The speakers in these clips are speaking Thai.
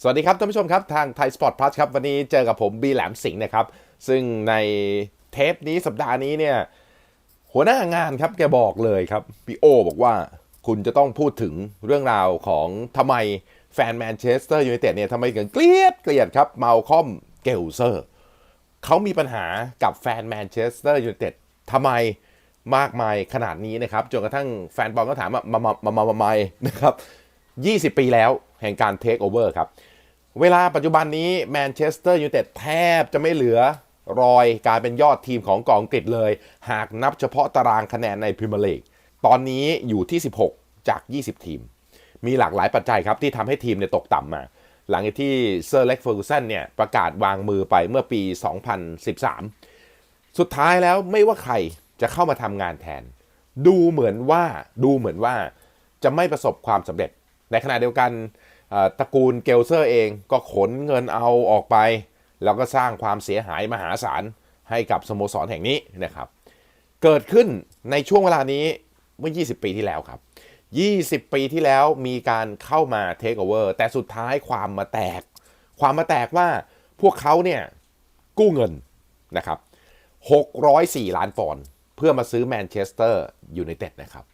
สวัสดีครับท่านผู้ชมครับ ทางไทยสปอร์ตพลัสครับ วันนี้เจอกับผมบีแหลมสิงห์นะครับ ซึ่งในเทปนี้สัปดาห์นี้เนี่ย หัวหน้างานครับแกบอกเลยครับ พี่โอบอกว่าคุณจะต้องพูดถึงเรื่องราวของทำไมแฟนแมนเชสเตอร์ยูไนเต็ดเนี่ยทำไมถึงเกลียดเกลียดครับเมาคอมเกลเซอร์เขามีปัญหากับแฟนแมนเชสเตอร์ยูไนเต็ดทำไมมากมายขนาดนี้นะครับจนกระทั่งแฟนบอลก็ถามว่ามามามามามานะครับ 20 ปีแล้วแห่งการเทคโอเวอร์ครับ เวลาปัจจุบันนี้แมนเชสเตอร์ยูไนเต็ดแทบจะไม่เหลือรอยการเป็นยอดทีมของกองกฤษเลย หากนับเฉพาะตารางคะแนนในพรีเมียร์ลีกตอนนี้อยู่ที่ 16 จาก 20 ทีม มีหลากหลายปัจจัยครับที่ทำให้ทีมเนี่ยตกต่ำมา หลังจากที่เซอร์เล็กเฟอร์กูสันเนี่ยประกาศวางมือไปเมื่อปี 2013 สุดท้ายแล้วไม่ว่าใครจะเข้ามาทำงานแทน ดูเหมือนว่าดูเหมือนว่าจะไม่ประสบความสำเร็จ ในขณะเดียวกัน ตระกูลเกลเซอร์เองก็ขนเงินเอาออกไป แล้วก็สร้างความเสียหายมหาศาลให้กับสโมสรแห่งนี้นะครับ เกิดขึ้นในช่วงเวลานี้เมื่อ 20 ปีที่แล้วครับ 20 ปีที่แล้วมีการเข้ามาเทคโอเวอร์แต่สุดท้ายความมาแตก ความมาแตกว่าพวกเขาเนี่ยกู้เงินนะครับ 604 ล้านปอนด์เพื่อมาซื้อแมนเชสเตอร์ยูไนเต็ดนะครับ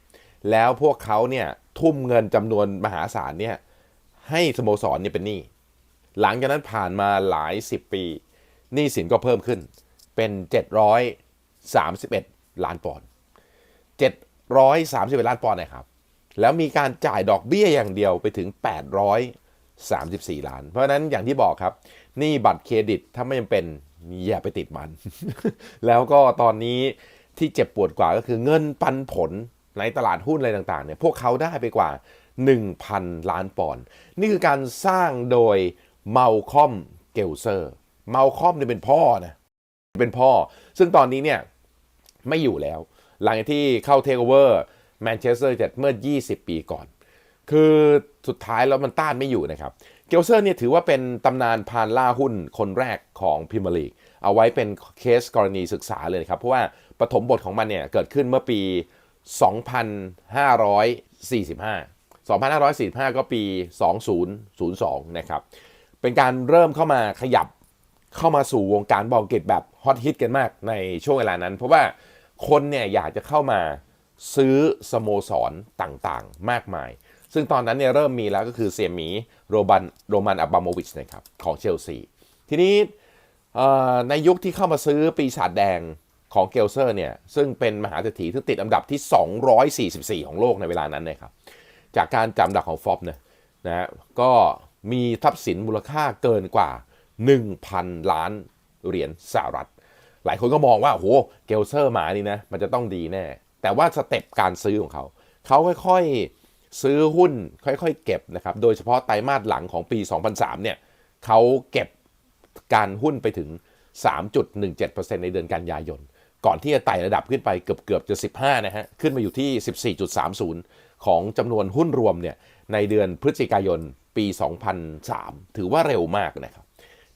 แล้วพวกเขาเนี่ยทุ่มเงินจำนวนมหาศาลเนี่ย ให้สโมสรเนี่ยเป็นหนี้ หลังจากนั้นผ่านมาหลาย 10 ปีหนี้สินก็เพิ่มขึ้น เป็น 731 ล้านปอนด์731 ล้านปอนด์นะครับ แล้วมีการจ่ายดอกเบี้ยอย่างเดียวไปถึง 834 ล้าน เพราะนั้นอย่างที่บอกครับหนี่บัตรเครดิตถ้าไม่จำเป็นอย่าไปติดมัน แล้วก็ตอนนี้ที่เจ็บปวดกว่าก็คือเงินปันผลในตลาดหุ้นอะไรต่างๆเนี่ยพวกเขาได้ไปกว่า 1,000 ล้านปอนด์นี่คือการสร้างโดยเมาคอมเกลเซอร์เมาคอมเนี่ยเป็นพ่อนะเป็นพ่อ ซึ่งตอนนี้เนี่ยไม่อยู่แล้ว หลังจากที่เข้าเทคโอเวอร์แมนเชสเตอร์เจ็ดเมื่อ 20 ปีก่อน คือสุดท้ายแล้วมันต้านไม่อยู่นะครับ เกลเซอร์เนี่ยถือว่าเป็นตำนานพานล่าหุ้นคนแรกของพรีเมียร์ลีก เอาไว้เป็นเคสกรณีศึกษาเลยครับ เพราะว่าปฐมบทของมันเนี่ยเกิดขึ้นเมื่อปี 2545 2545 ก็ปี 2002 นะครับ เป็นการเริ่มเข้ามาขยับเข้ามาสู่วงการบอลกฤษแบบฮอตฮิตกันมากในช่วงเวลานั้น เพราะว่าคนเนี่ยอยากจะเข้ามาซื้อสโมสรต่างๆ มากมาย ซึ่งตอนนั้นเนี่ยเริ่มมีแล้วก็คือเสียมีโรบันโรมันอับราโมวิชนะครับของเชลซี ทีนี้ในยุคที่เข้ามาซื้อปีศาจแดงของเกลเซอร์เนี่ยซึ่งเป็นมหาเศรษฐีที่ติดอันดับที่ 244 ของโลกในเวลานั้นนะครับ จากการจำอันดับของฟอบเนี่ยนะฮะก็มีทรัพย์สินมูลค่าเกินกว่า 1,000 ล้านเหรียญสหรัฐ หลายคนก็มองว่าโอ้โหเกลเซอร์มานี่นะมันจะต้องดีแน่ แต่ว่าสเต็ปการซื้อของเขา เขาค่อยๆซื้อหุ้นค่อยๆ เก็บนะครับโดยเฉพาะไตรมาสหลังของปี 2003เนี่ยเขาเก็บการหุ้นไปถึง 3.17%ในเดือนกันยายน ก่อนที่จะไต่ระดับขึ้นไปเกือบๆจะ 15 นะฮะ ขึ้นมาอยู่ที่ 14.30 ของจำนวนหุ้นรวมเนี่ยในเดือนพฤศจิกายนปี 2003 ถือว่าเร็วมากนะครับ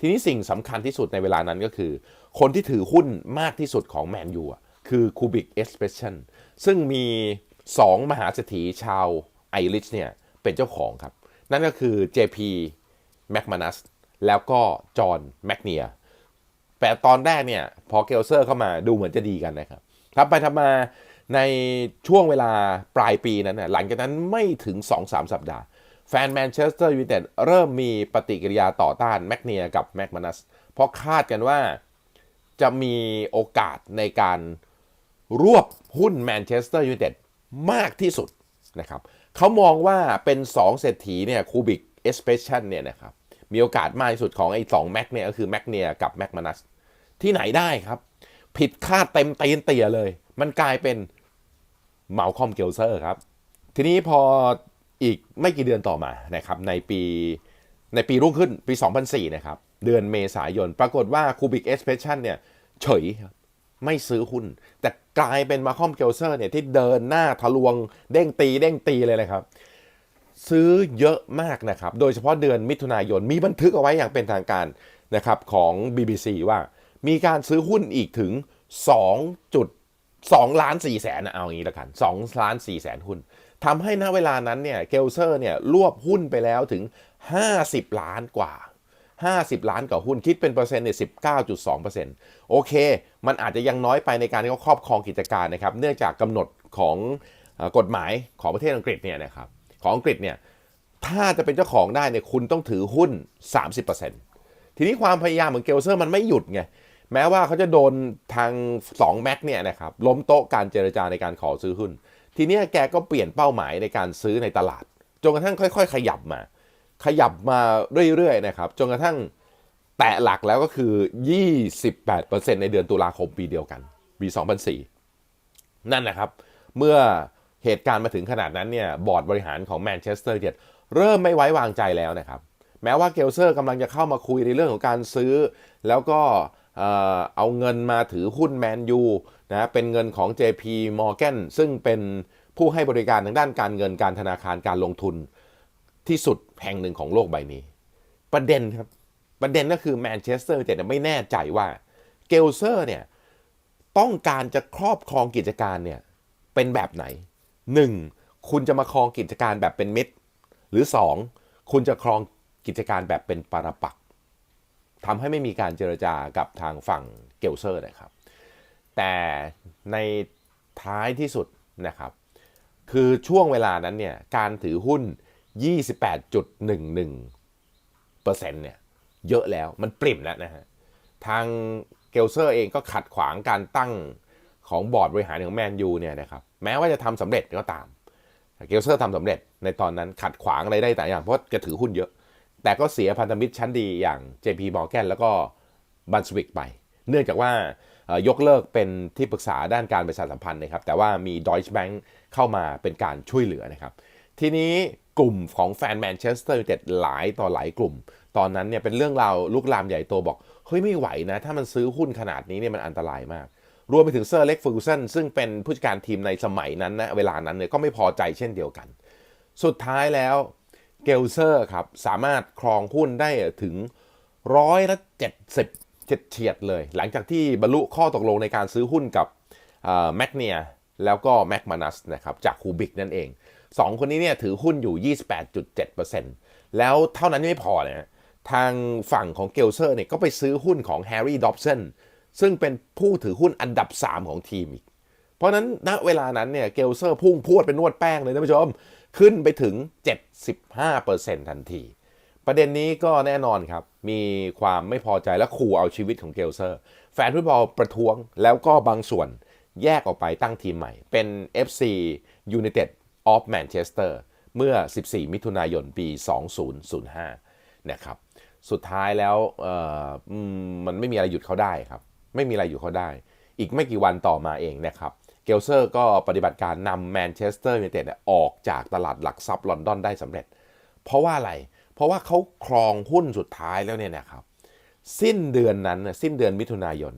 ทีนี้สิ่งสำคัญที่สุดในเวลานั้นก็คือ คนที่ถือหุ้นมากที่สุดของแมนยูอะคือคูบิกเอสเพรสชันซึ่งมี 2 มหาเศรษฐีชาวไอริชเนี่ยเป็นเจ้าของครับ นั่นก็คือ JP แม c มานัสแล้วก็จอห์นแมกเนียแต่ตอนแรกเนี่ยพอเกลเซอร์เข้ามาดูเหมือนจะดีกันนะครับทำไปทำมา ในช่วงเวลาปลายปีนั้นนะหลังจากนั้นไม่ถึง 2-3 สัปดาห์ แฟนแมนเชสเตอร์ยูไนเต็ดเริ่มมีปฏิกิริยาต่อต้านแมกเนียกับแมกมานัส เพราะคาดกันว่าจะมีโอกาสในการรวบหุ้นแมนเชสเตอร์ยูไนเต็ดมากที่สุดนะครับเขามองว่าเป็น 2 เศรษฐีเนี่ยคูบิกเอสเปชันเนี่ยนะครับมีโอกาสมากที่สุดของไอ้สองแม็กเนี่ยก็คือแมกเนียกับแม็กมานัสที่ไหนได้ครับ ผิดคาดเต็มตีนเตี่ยเลย มันกลายเป็น มาคอมเกลเซอร์ครับ ทีนี้พออีกไม่กี่เดือนต่อมานะครับในปีในปีรุ่งขึ้นปี 2004 นะครับ เดือนเมษายน ปรากฏว่าคูบิกเอสเพชันเนี่ยเฉยครับไม่ซื้อหุ้น แต่กลายเป็นมาคอมเกลเซอร์เนี่ยที่เดินหน้าทะลวงเด้งตีเด้งตีเลยนะครับ ซื้อเยอะมากนะครับ โดยเฉพาะเดือนมิถุนายนมีบันทึกเอาไว้อย่างเป็นทางการนะครับของ BBC ว่ามีการซื้อหุ้นอีกถึง 2.2ล้าน4แสนนะเอาอย่างนี้ละกัน2ล้าน4แสนหุ้นทำให้ณเวลานั้นเนี่ยเกลเซอร์เนี่ยรวบหุ้นไปแล้วถึง 50 ล้านกว่า 50 ล้านกว่าหุ้นคิดเป็นเปอร์เซ็นต์เนี่ย19.2%โอเค มันอาจจะยังน้อยไปในการที่เขาครอบครองกิจการนะครับ เนื่องจากกำหนดของกฎหมายของประเทศอังกฤษเนี่ยนะครับของอังกฤษเนี่ยถ้าจะเป็นเจ้าของได้เนี่ยคุณต้องถือหุ้น 30%ทีนี้ความพยายามของเกลเซอร์มันไม่หยุดไง แม้ว่าเขาจะโดนทาง2แม็กเนี่ยนะครับล้มโต๊ะการเจรจาในการขอซื้อหุ้น ทีนี้แกก็เปลี่ยนเป้าหมายในการซื้อในตลาด จนกระทั่งค่อย ๆ ขยับมา ขยับมาเรื่อยๆนะครับจนกระทั่งแตะหลักแล้วก็คือ 28%ในเดือนตุลาคมปีเดียวกันปี 2004 นั่นนะครับ เมื่อเหตุการณ์มาถึงขนาดนั้นเนี่ยบอร์ดบริหารของแมนเชสเตอร์ยูไนเต็ดเริ่มไม่ไว้วางใจแล้วนะครับ แม้ว่าเกลเซอร์กำลังจะเข้ามาคุยในเรื่องของการซื้อ แล้วก็ เอาเงินมาถือหุ้นแมนยูนะเป็นเงินของ JP Morgan ซึ่งเป็นผู้ให้บริการทางด้านการเงินการธนาคารการลงทุนที่สุดแห่งหนึ่งของโลกใบนี้ ประเด็นครับ ประเด็นก็คือแมนเชสเตอร์ยูไนเต็ดไม่แน่ใจว่าเกลเซอร์เนี่ยต้องการจะครอบครองกิจการเนี่ยเป็นแบบไหน 1. คุณจะมาครองกิจการแบบเป็นมิตร หรือ 2. คุณจะครองกิจการแบบเป็นปรปัก ทำให้ไม่มีการเจรจากับทางฝั่งเกลเซอร์นะครับ แต่ในท้ายที่สุดนะครับ คือช่วงเวลานั้นเนี่ยการถือหุ้น 28.11%เนี่ยเยอะแล้วมันปริ่มแล้วนะฮะ ทางเกลเซอร์เองก็ขัดขวางการตั้งของบอร์ดบริหารของแมนยูเนี่ยนะครับแม้ว่าจะทำสำเร็จก็ตามเกลเซอร์ทำสำเร็จในตอนนั้นขัดขวางอะไรได้แต่อย่างเพราะแกถือหุ้นเยอะ แต่ก็เสียพันธมิตรชั้นดีอย่าง JP Morgan แล้วก็บันสวิกไป เนื่องจากว่ายกเลิกเป็นที่ปรึกษาด้านการประชาสัมพันธ์นะครับ แต่ว่ามี Deutsche Bank เข้ามาเป็นการช่วยเหลือนะครับ ทีนี้กลุ่มของแฟนแมนเชสเตอร์ยูไนเต็ดหลายต่อหลายกลุ่ม ตอนนั้นเนี่ยเป็นเรื่องราวลุกลามใหญ่โตบอก เฮ้ยไม่ไหวนะ ถ้ามันซื้อหุ้นขนาดนี้เนี่ยมันอันตรายมาก รวมไปถึงเซอร์เล็กฟูสันซึ่งเป็นผู้จัดการทีมในสมัยนั้นนะเวลานั้นเนี่ยก็ไม่พอใจเช่นเดียวกัน สุดท้ายแล้ว เกลเซอร์ครับ สามารถครองหุ้นได้ถึงร้อยละเจ็ดสิบเฉียดเลย หลังจากที่บรรลุข้อตกลงในการซื้อหุ้นกับแมกเนียแล้วก็แมกมานัสนะครับจากคูบิกนั่นเองสองคนนี้เนี่ยถือหุ้นอยู่ 28.7%แล้วเท่านั้นไม่พอนะฮะทางฝั่งของเกลเซอร์เนี่ยก็ไปซื้อหุ้นของแฮร์รี่ดอบสันซึ่งเป็นผู้ถือหุ้นอันดับ 3 ของทีมอีก เพราะนั้นณเวลานั้นเนี่ยเกลเซอร์พุ่งพวดเป็นนวดแป้งเลยท่านผู้ชม ขึ้นไปถึง 75%ทันที ประเด็นนี้ก็แน่นอนครับ มีความไม่พอใจและขู่เอาชีวิตของเกลเซอร์ แฟนฟุตบอลประท้วงแล้วก็บางส่วนแยกออกไปตั้งทีมใหม่ เป็น FC United of Manchester เมื่อ 14 มิถุนายน ปี 2005 นะครับ สุดท้ายแล้วมมันไม่มีอะไรหยุดเขาได้ครับ ไม่มีอะไรหยุดเขาได้ อีกไม่กี่วันต่อมาเองนะครับ เกลเซอร์ก็ปฏิบัติการนำแมนเชสเตอร์ยูไนเต็ดออกจากตลาดหลักทรัพย์ลอนดอนได้สำเร็จ เพราะว่าอะไร เพราะว่าเขาครองหุ้นสุดท้ายแล้วเนี่ยนะครับ สิ้นเดือนนั้นสิ้นเดือนมิถุนายน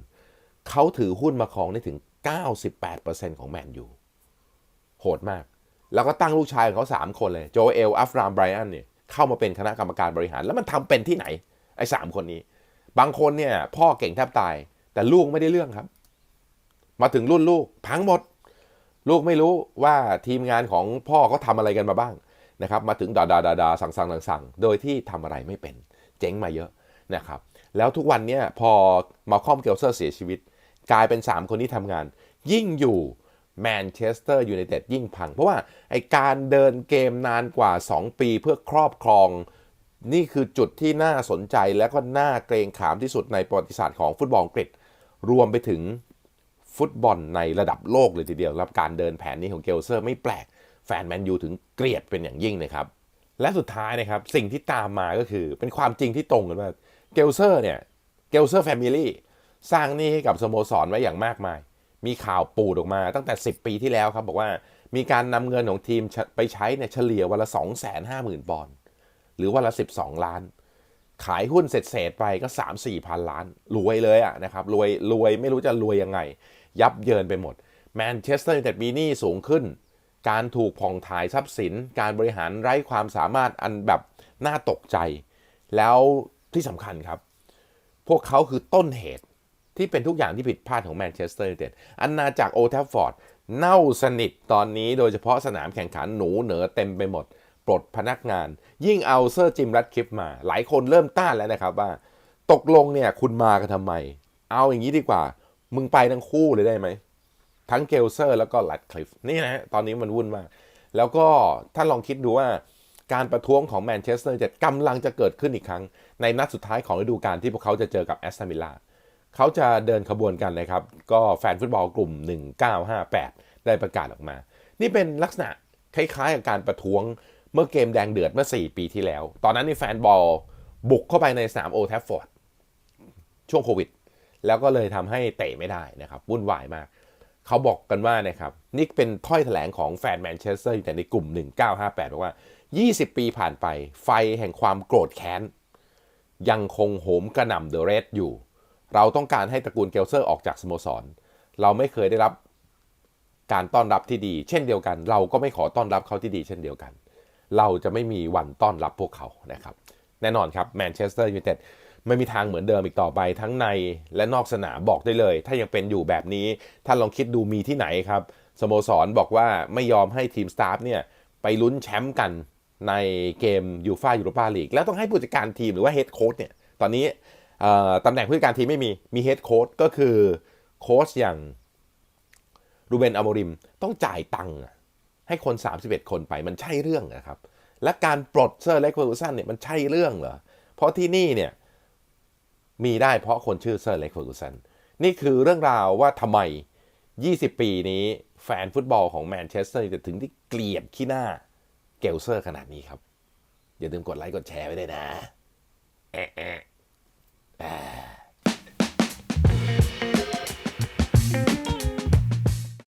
เขาถือหุ้นมาครองได้ถึง 98%ของแมนยูโหดมาก แล้วก็ตั้งลูกชายของเขา 3 คนเลย โจเอล อัฟรามไบรอันเนี่ยเข้ามาเป็นคณะกรรมการบริหาร แล้วมันทำเป็นที่ไหน ไอ้สามคนนี้ บางคนเนี่ยพ่อเก่งแทบตาย แต่ลูกไม่ได้เรื่องครับ มาถึงรุ่นลูกพังหมด ลูกไม่รู้ว่าทีมงานของพ่อเขาทำอะไรกันมาบ้างนะครับมาถึงดาดาดาดาสั่งสั่งสั่งสั่งโดยที่ทำอะไรไม่เป็นเจ๊งมาเยอะนะครับแล้วทุกวันเนี่ยพอมาคอมเกลเซอร์เสียชีวิต กลายเป็น 3 คนที่ทำงาน ยิ่งอยู่แมนเชสเตอร์ยูไนเต็ดยิ่งพัง เพราะว่าไอการเดินเกมนานกว่า 2 ปีเพื่อครอบครอง นี่คือจุดที่น่าสนใจและก็น่าเกรงขามที่สุดในประวัติศาสตร์ของฟุตบอลอังกฤษรวมไปถึง ฟุตบอลในระดับโลกเลยทีเดียวรับการเดินแผนนี้ของเกลเซอร์ไม่แปลกแฟนแมนยูถึงเกลียดเป็นอย่างยิ่งนะครับ และสุดท้ายนะครับสิ่งที่ตามมาก็คือเป็นความจริงที่ตรงกันว่าเกลเซอร์เนี่ยเกลเซอร์แฟมิลี่สร้างหนี้ให้กับสโมสรไว้อย่างมากมาย มีข่าวปูดออกมาตั้งแต่ 10 ปีที่แล้วครับ บอกว่ามีการนำเงินของทีมไปใช้เนี่ยเฉลี่ยวันละ 250,000 ปอนด์หรือวันละ 12 ล้าน ขายหุ้นเสร็จๆไปก็ 3 4พันล้าน รวยเลยอะนะครับรวยรวยไม่รู้จะรวยยังไง ยับเยินไปหมดแมนเชสเตอร์ยูไนเต็ดมีหนี้สูงขึ้น การถูกผ่องถ่ายทรัพย์สิน การบริหารไร้ความสามารถอันแบบน่าตกใจ แล้วที่สำคัญครับ พวกเขาคือต้นเหตุที่เป็นทุกอย่างที่ผิดพลาดของแมนเชสเตอร์ยูไนเต็ดอันนาจากโอทัฟฟอร์ดเน่าสนิทตอนนี้โดยเฉพาะสนามแข่งขันหนูเหนือเต็มไปหมด ปลดพนักงาน ยิ่งเอาเซอร์จิมรัดคลิปมา หลายคนเริ่มต้านแล้วนะครับว่า ตกลงเนี่ยคุณมากันทำไม เอาอย่างนี้ดีกว่า มึงไปทั้งคู่เลยได้ไหม ทั้งเกลเซอร์แล้วก็ลัดคลิฟนี่นะ ตอนนี้มันวุ่นมาก แล้วก็ท่านลองคิดดูว่าการประท้วงของแมนเชสเตอร์เจ็ดกำลังจะเกิดขึ้นอีกครั้ง ในนัดสุดท้ายของฤดูกาลที่พวกเขาจะเจอกับแอสตันวิลล่าเขาจะเดินขบวนกันนะครับ ก็แฟนฟุตบอลกลุ่ม 1958 ได้ประกาศออกมา นี่เป็นลักษณะคล้ายๆกับการประท้วงเมื่อเกมแดงเดือดเมื่อ 4 ปีที่แล้ว ตอนนั้นนี่แฟนบอลบุกเข้าไปในสนามโอแทฟฟอร์ดช่วงโควิด แล้วก็เลยทำให้เตะไม่ได้นะครับวุ่นวายมาก เขาบอกกันว่านะครับนี่เป็นถ้อยแถลงของแฟนแมนเชสเตอร์อยู่แต่ในกลุ่ม 1958บอกว่า 20 ปีผ่านไป ไฟแห่งความโกรธแค้น ยังคงโหมกระหน่ำเดอะเรดอยู่ เราต้องการให้ตระกูลเกลเซอร์ออกจากสโมสร เราไม่เคยได้รับการต้อนรับที่ดี เช่นเดียวกัน เราก็ไม่ขอต้อนรับเขาที่ดี เช่นเดียวกัน เราจะไม่มีวันต้อนรับพวกเขานะครับ แน่นอนครับแมนเชสเตอร์ยูไนเต็ด ไม่มีทางเหมือนเดิมอีกต่อไปทั้งในและนอกสนามบอกได้เลย ถ้ายังเป็นอยู่แบบนี้ท่านลองคิดดูมีที่ไหนครับสโมสรบอกว่าไม่ยอมให้ทีมสตาฟเนี่ยไปลุ้นแชมป์กันในเกมยูฟายูโรปาลีกแล้วต้องให้ผู้จัดการทีมหรือว่าเฮดโค้ชเนี่ยตอนนี้ตำแหน่งผู้จัดการทีมไม่มีมีเฮดโค้ชก็คือโค้ชอย่างรูเบนอโมริมต้องจ่ายตังค์ให้คน 31 คนไปมันใช่เรื่องนะครับ และการปลดเซอร์เล็กเฟอร์กูสันเนี่ยมันใช่เรื่องเหรอ เพราะที่นี่เนี่ย มีได้เพราะคนชื่อเซอร์เล็กเฟอร์กูสันนี่คือเรื่องราวว่าทำไม 20 ปีนี้แฟนฟุตบอลของแมนเชสเตอร์จะถึงที่เกลียดขี้หน้าเกลเซอร์ขนาดนี้ครับ อย่าลืมกดไลค์กดแชร์ไว้ด้วยนะแอะแอะแอะ